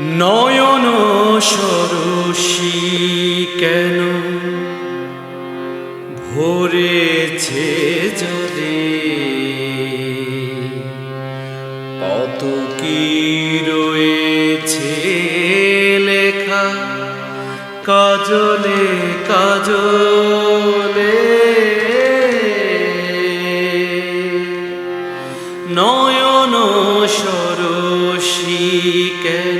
নয়ন সরসী কেন? ভরেছে জলে কত কি রয়েছে লেখা? কাজলে কাজলে নয়ন সরসী কেন?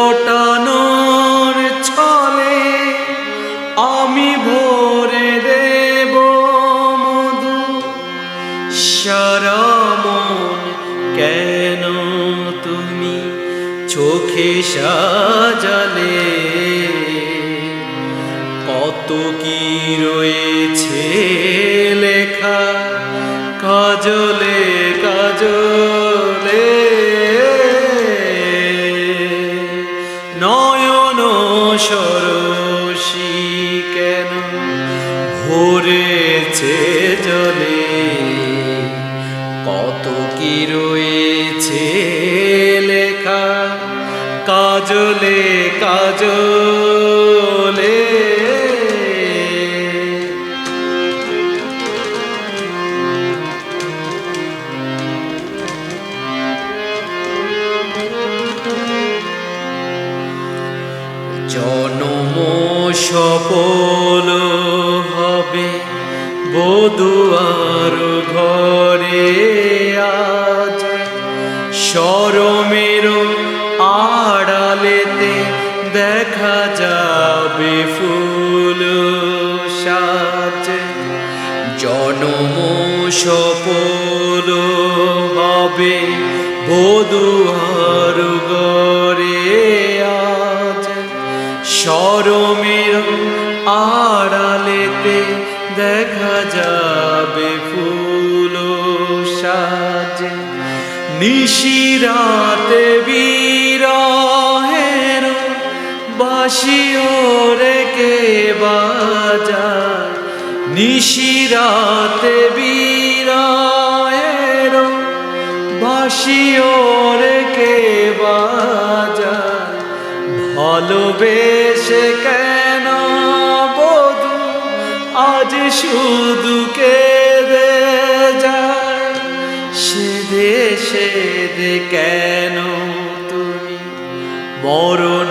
চোখে সাজালে। কত কি রয়েছে লেখা কাজলে কাজলে। নয়ন সরসী কেন ভরেছে জলে? কত কি রয়েছে কাজলে কাজলে। জনম হবে বধুয়ার ঘরে আজ। সরমের আড়ালেতে দেখা যাবে ফুল সাজ। জনম সফল হবে বধুয়ার গরে আজ। সরমের আড়ালেতে দেখা যাবে ফুল সাজ। নিশিরাতে বাসিও রেকে বাজার নিশিরাতে বীরের বাসিও রেকে বাজার ভালোবেসে কেন বধু আজ শুধু কেঁদে যায়? সেদে সেদে কেন তুমি মরণ